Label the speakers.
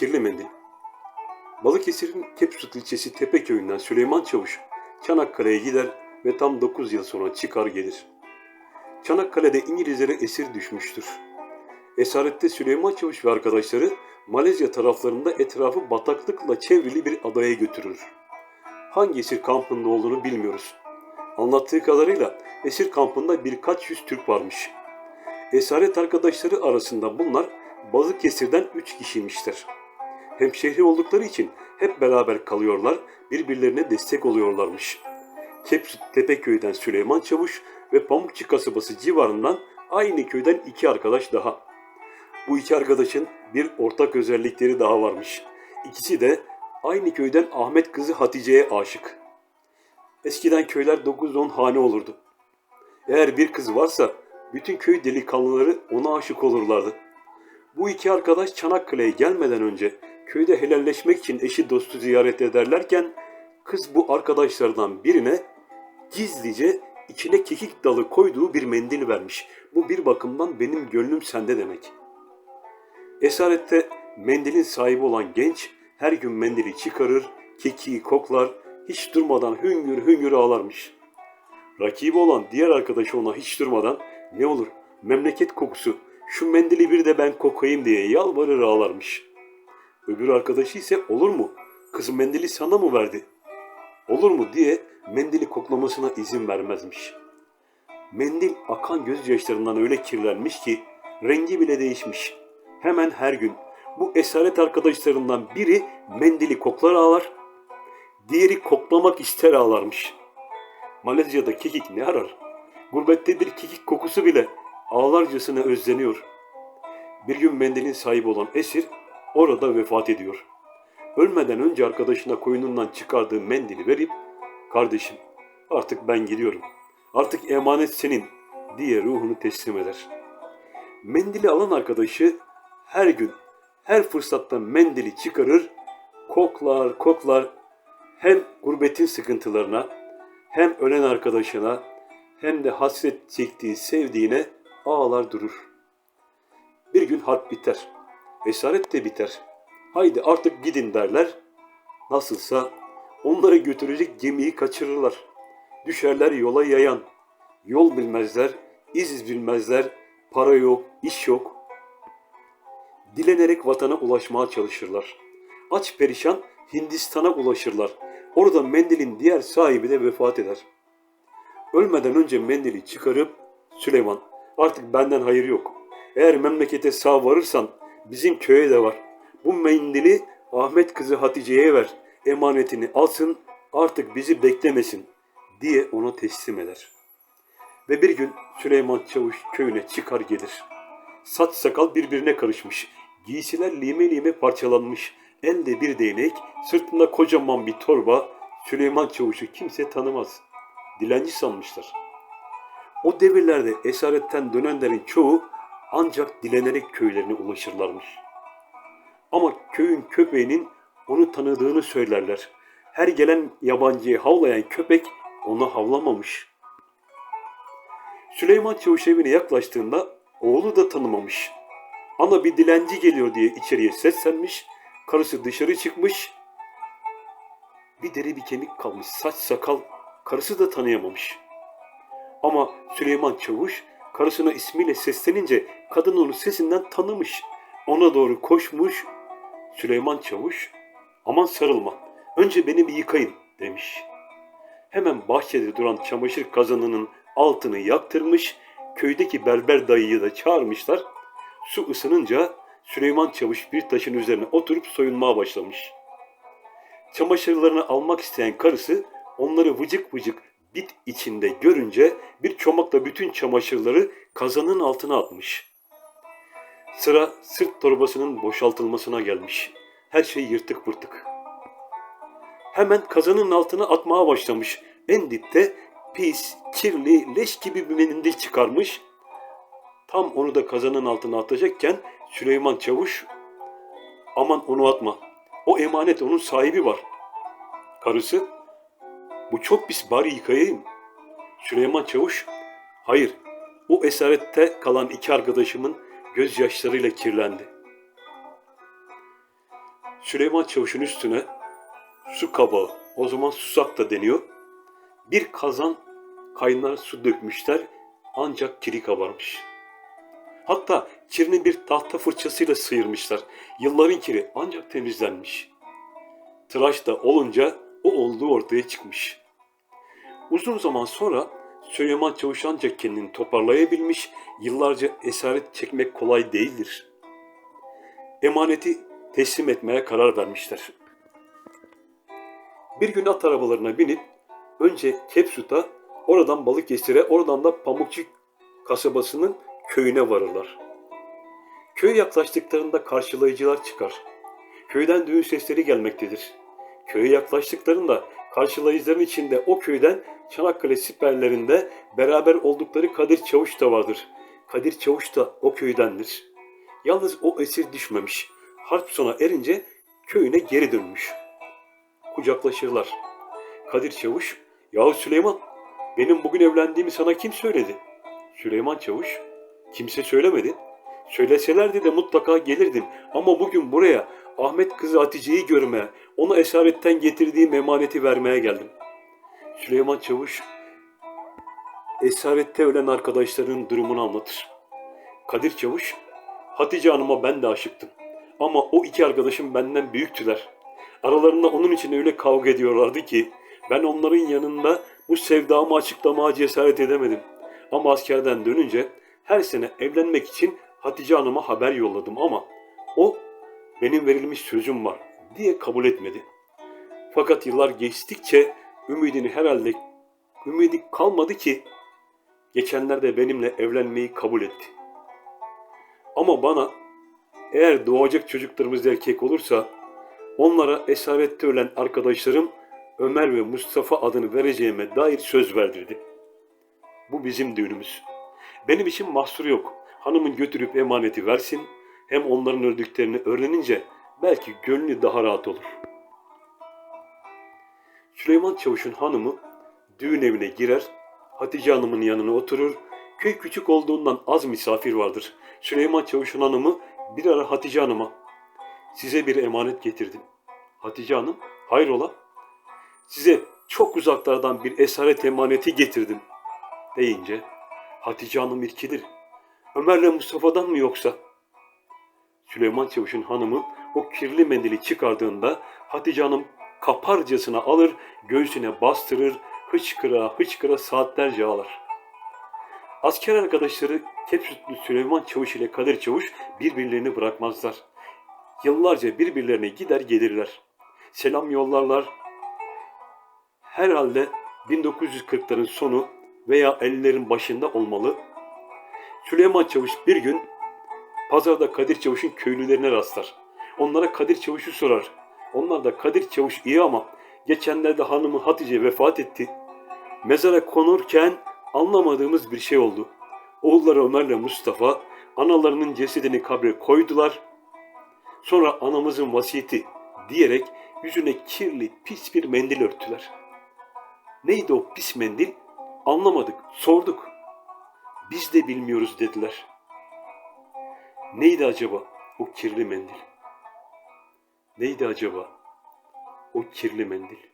Speaker 1: Kirli Mendil Balıkesir'in Kepsut ilçesi Tepeköy'ünden Süleyman Çavuş Çanakkale'ye gider ve tam 9 yıl sonra çıkar gelir. Çanakkale'de İngilizlere esir düşmüştür. Esarette Süleyman Çavuş ve arkadaşları Malezya taraflarında etrafı bataklıkla çevrili bir adaya götürür. Hangi esir kampında olduğunu bilmiyoruz. Anlattığı kadarıyla esir kampında birkaç yüz Türk varmış. Esaret arkadaşları arasında bunlar Balıkesir'den üç kişiymişler. Hemşehri oldukları için hep beraber kalıyorlar, birbirlerine destek oluyorlarmış. Kepsut Tepeköy'den Süleyman Çavuş ve Pamukçu kasabası civarından aynı köyden iki arkadaş daha. Bu iki arkadaşın bir ortak özellikleri daha varmış. İkisi de aynı köyden Ahmet kızı Hatice'ye aşık. Eskiden köyler 9-10 hane olurdu. Eğer bir kız varsa bütün köy delikanlıları ona aşık olurlardı. Bu iki arkadaş Çanakkale'ye gelmeden önce köyde helalleşmek için eşi dostu ziyaret ederlerken kız bu arkadaşlardan birine gizlice içine kekik dalı koyduğu bir mendil vermiş. Bu bir bakımdan benim gönlüm sende demek. Esarette mendilin sahibi olan genç her gün mendili çıkarır, kekiği koklar, hiç durmadan hüngür hüngür ağlarmış. Rakibi olan diğer arkadaşı ona hiç durmadan ne olur memleket kokusu şu mendili bir de ben kokayım diye yalvarır ağlarmış. Öbür arkadaşı ise olur mu kız mendili sana mı verdi? Olur mu diye mendili koklamasına izin vermezmiş. Mendil akan gözyaşlarından öyle kirlenmiş ki rengi bile değişmiş. Hemen her gün bu esaret arkadaşlarından biri mendili koklar ağlar, diğeri koklamak ister ağlarmış. Malezya'da kekik ne arar? Gurbette bir kekik kokusu bile ağlarcasına özleniyor. Bir gün mendilin sahibi olan esir orada vefat ediyor. Ölmeden önce arkadaşına koyunundan çıkardığı mendili verip kardeşim artık ben gidiyorum. Artık emanet senin diye ruhunu teslim eder. Mendili alan arkadaşı her gün her fırsatta mendili çıkarır, koklar koklar hem gurbetin sıkıntılarına hem ölen arkadaşına hem de hasret çektiği sevdiğine ağlar durur. Bir gün harp biter. Esaret de biter. Haydi artık gidin derler. Nasılsa onları götürecek gemiyi kaçırırlar. Düşerler yola yayan. Yol bilmezler, iz bilmezler, para yok, iş yok. Dilenerek vatana ulaşmaya çalışırlar. Aç perişan Hindistan'a ulaşırlar. Orada mendilin diğer sahibi de vefat eder. Ölmeden önce mendili çıkarıp Süleyman artık benden hayır yok. Eğer memlekete sağ varırsan bizim köye de var. Bu mendili Ahmet kızı Hatice'ye ver. Emanetini alsın artık bizi beklemesin diye ona teslim eder. Ve bir gün Süleyman Çavuş köyüne çıkar gelir. Saç sakal birbirine karışmış. Giysiler lime lime parçalanmış. Elde bir değnek, sırtında kocaman bir torba. Süleyman Çavuş'u kimse tanımaz. Dilenci sanmışlar. O devirlerde esaretten dönenlerin çoğu ancak dilenerek köylerine ulaşırlarmış. Ama köyün köpeğinin onu tanıdığını söylerler. Her gelen yabancıyı havlayan köpek ona havlamamış. Süleyman Çavuş evine yaklaştığında oğlu da tanımamış. Ana bir dilenci geliyor diye içeriye seslenmiş. Karısı dışarı çıkmış. Bir deri bir kemik kalmış. Saç sakal karısı da tanıyamamış. Ama Süleyman Çavuş karısına ismiyle seslenince kadın onu sesinden tanımış. Ona doğru koşmuş. Süleyman Çavuş aman sarılma. Önce beni bir yıkayın demiş. Hemen bahçede duran çamaşır kazanının altını yaktırmış. Köydeki berber dayıyı da çağırmışlar. Su ısınınca Süleyman Çavuş bir taşın üzerine oturup soyunmaya başlamış. Çamaşırlarını almak isteyen karısı onları vıcık vıcık bit içinde görünce bir çomakla bütün çamaşırları kazanın altına atmış. Sıra sırt torbasının boşaltılmasına gelmiş. Her şey yırtık pırtık. Hemen kazanın altına atmaya başlamış. En dipte pis, kirli, leş gibi bir mendil çıkarmış. Tam onu da kazanın altına atacakken Süleyman Çavuş aman onu atma. O emanet onun sahibi var. Karısı bu çok pis bari yıkayayım. Süleyman Çavuş hayır o esarette kalan iki arkadaşımın gözyaşlarıyla kirlendi. Süleyman Çavuş'un üstüne su kabağı, o zaman susak da deniyor. Bir kazan kaynar su dökmüşler ancak kiri kabarmış. Hatta kirini bir tahta fırçasıyla sıyırmışlar. Yılların kiri ancak temizlenmiş. Tıraş da olunca o olduğu ortaya çıkmış. Uzun zaman sonra Süleyman Çavuş ancak kendini toparlayabilmiş, yıllarca esaret çekmek kolay değildir. Emaneti teslim etmeye karar vermişler. Bir gün at arabalarına binip önce Kepsut'a, oradan Balıkesir'e, oradan da Pamukçu kasabasının köyüne varırlar. Köye yaklaştıklarında karşılayıcılar çıkar. Köyden düğün sesleri gelmektedir. Köye yaklaştıklarında karşılayıcıların içinde o köyden Çanakkale siperlerinde beraber oldukları Kadir Çavuş da vardır. Kadir Çavuş da o köydendir. Yalnız o esir düşmemiş. Harp sona erince köyüne geri dönmüş. Kucaklaşırlar. Kadir Çavuş, yahu Süleyman, benim bugün evlendiğimi sana kim söyledi? Süleyman Çavuş, kimse söylemedi. Söyleselerdi de mutlaka gelirdim ama bugün buraya Ahmet kızı Hatice'yi görmeye, ona esaretten getirdiğim emaneti vermeye geldim. Süleyman Çavuş, esarette ölen arkadaşlarının durumunu anlatır. Kadir Çavuş, Hatice Hanım'a ben de aşıktım. Ama o iki arkadaşım benden büyüktüler. Aralarında onun için öyle kavga ediyorlardı ki ben onların yanında bu sevdamı açıklamaya cesaret edemedim. Ama askerden dönünce her sene evlenmek için Hatice Hanım'a haber yolladım ama o benim verilmiş sözüm var diye kabul etmedi. Fakat yıllar geçtikçe ümidini herhalde ümidi kalmadı ki geçenlerde benimle evlenmeyi kabul etti. Ama bana eğer doğacak çocuklarımız erkek olursa onlara esarette ölen arkadaşlarım Ömer ve Mustafa adını vereceğime dair söz verdirdi. Bu bizim düğünümüz. Benim için mahsur yok. Hanımın götürüp emaneti versin. Hem onların öldüklerini öğrenince belki gönlü daha rahat olur. Süleyman Çavuş'un hanımı düğün evine girer, Hatice Hanım'ın yanına oturur. Köy küçük olduğundan az misafir vardır. Süleyman Çavuş'un hanımı bir ara Hatice Hanım'a size bir emanet getirdim. Hatice Hanım hayrola? Size çok uzaklardan bir esaret emaneti getirdim deyince Hatice Hanım irkilir. Ömer'le Mustafa'dan mı yoksa? Süleyman Çavuş'un hanımı o kirli mendili çıkardığında Hatice Hanım kaparcasına alır, göğsüne bastırır, hıçkıra hıçkıra saatlerce ağlar. Asker arkadaşları Kepsütlü Süleyman Çavuş ile Kadir Çavuş birbirlerini bırakmazlar. Yıllarca birbirlerine gider gelirler. Selam yollarlar. Herhalde 1940'ların sonu veya 50'lerin başında olmalı. Süleyman Çavuş bir gün pazarda Kadir Çavuş'un köylülerine rastlar. Onlara Kadir Çavuş'u sorar. Onlar da Kadir Çavuş iyi ama geçenlerde hanımı Hatice vefat etti. Mezara konurken anlamadığımız bir şey oldu. Oğulları Ömer'le Mustafa analarının cesedini kabre koydular. Sonra anamızın vasiyeti diyerek yüzüne kirli pis bir mendil örttüler. Neydi o pis mendil? Anlamadık, sorduk. Biz de bilmiyoruz dediler. Neydi acaba o kirli mendil? Neydi acaba o kirli mendil?